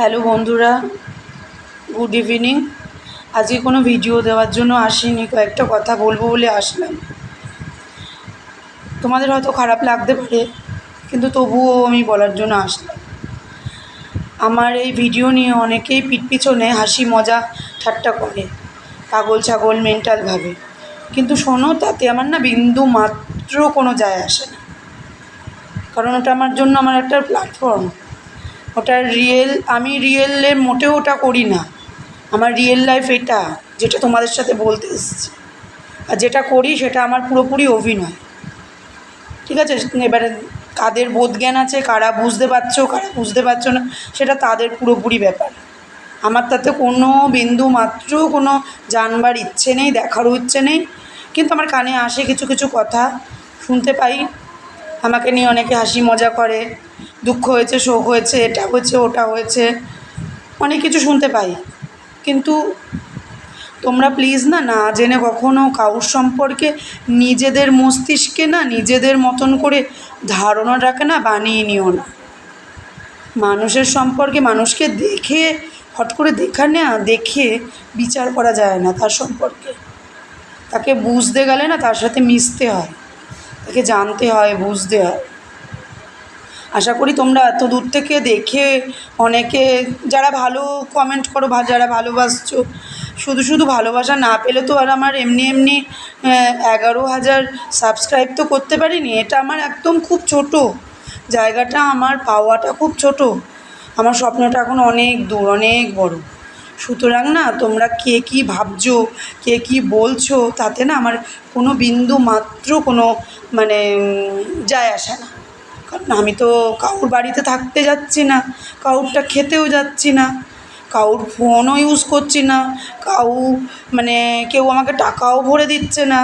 Hello বন্ধুরা, good evening. আজকে কোনো ভিডিও দেওয়ার জন্য আসিনি, কয়েকটা কথা বলব বলে আসলাম। তোমাদের হয়তো খারাপ লাগতে পারে, কিন্তু তবুও আমি বলার জন্য আসলাম। আমার এই ভিডিও নিয়ে অনেকেই পিঠ পিছনে হাসি, মজা, ঠাট্টা করে পাগল ছাগল মেন্টালভাবে। কিন্তু শোনো, তাতে আমার না বিন্দু মাত্র কোনো যায় আসে না। কারণ ওটা আমার জন্য আমার একটা প্ল্যাটফর্ম। ওটা রিয়েল আমি রিয়েলে মোটেও ওটা করি না। আমার রিয়েল লাইফ এটা, যেটা তোমাদের সাথে বলতে এসেছি। আর যেটা করি, সেটা আমার পুরোপুরি অভিনয়। ঠিক আছে? এবারে কাদের বোধজ্ঞান আছে, কারা বুঝতে পারছ, কারা বুঝতে পারছ না, সেটা তাদের পুরোপুরি ব্যাপার। আমার তাতে কোনো বিন্দু মাত্র কোনো জানবার ইচ্ছে নেই, দেখারও ইচ্ছে নেই। কিন্তু আমার কানে আসে কিছু কিছু কথা, শুনতে পাই। আমাকে নিয়ে অনেকে হাসি মজা করে, দুঃখ হয়েছে, শোক হয়েছে, এটা হয়েছে, ওটা হয়েছে, অনেক কিছু শুনতে পাই। কিন্তু তোমরা প্লিজ না না জেনে কখনো কাউর সম্পর্কে নিজেদের মস্তিষ্কে না নিজেদের মতন করে ধারণা ধারণাটাকে না, বানিয়ে নিও না। মানুষের সম্পর্কে মানুষকে দেখে, হট করে দেখা না, দেখে বিচার করা যায় না তার সম্পর্কে। তাকে বুঝতে গেলে না তার সাথে মিশতে হয়। তাকে জানতে হয়, বুঝতে হয়। আশা করি তোমরা এত দূর থেকে দেখে অনেকে, যারা ভালো কমেন্ট করো, ভা যারা ভালোবাসছো, শুধু শুধু ভালোবাসা না পেলে তো আর আমার এমনি এমনি এগারো হাজার সাবস্ক্রাইব তো করতে পারিনি। এটা আমার একদম খুব ছোট। জায়গাটা, আমার পাওয়াটা খুব ছোট। আমার স্বপ্নটা এখন অনেক দূর, অনেক বড়। সুতরাং না, তোমরা কে কী ভাবছ, কে কী বলছো, তাতে না আমার কোনো বিন্দু মাত্র কোনো মানে যায় আসে না। কারণ আমি তো কারুর বাড়িতে থাকতে যাচ্ছি না কারুরটা খেতেও যাচ্ছি না কারুর ফোনও ইউজ করছি না, কাউ মানে কেউ আমাকে টাকাও ভরে দিচ্ছে না,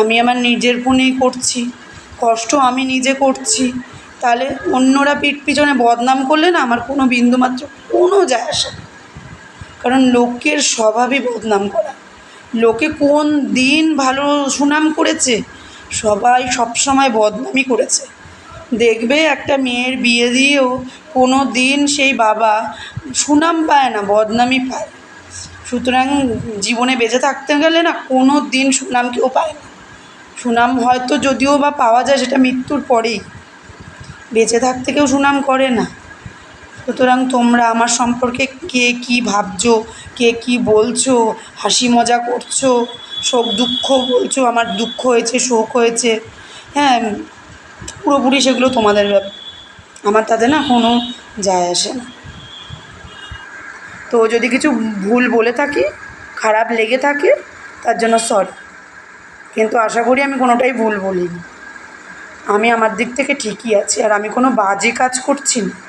আমি আমার নিজের ফোনেই করছি, কষ্ট আমি নিজে করছি। তাহলে অন্যরা পিঠ পিছনে বদনাম করলে না আমার কোনো বিন্দুমাত্র কোনো যায় আসে না। কারণ লোকের স্বভাবই বদনাম করা। লোকে কোন দিন ভালো সুনাম করেছে, সবাই সবসময় বদনামই করেছে। দেখবে একটা মেয়ের বিয়ে দিয়েও কোনো দিন সেই বাবা সুনাম পায় না, বদনামই পায়। সুতরাং জীবনে বেঁচে থাকতে গেলে না কোনো দিন সুনাম কেউ পায় না। সুনাম হয়তো যদিও বা পাওয়া যায়, সেটা মৃত্যুর পরেই। বেঁচে থাকতে কেউ সুনাম করে না। সুতরাং তোমরা আমার সম্পর্কে কে কী ভাবছ, কে কী বলছো, হাসি মজা করছ, শোক দুঃখ বলছো, আমার দুঃখ হয়েছে, শোক হয়েছে। হ্যাঁ পুরোপুরি সেগুলো তোমাদের ব্যাপার। আমার তাতে না কোনো যায় আসে না। তো যদি কিছু ভুল বলে থাকি, খারাপ লেগে থাকে, তার জন্য সরি কিন্তু আশা করি আমি কোনোটাই ভুল বলিনি। আমি আমার দিক থেকে ঠিকই আছি, আর আমি কোনো বাজে কাজ করছি না।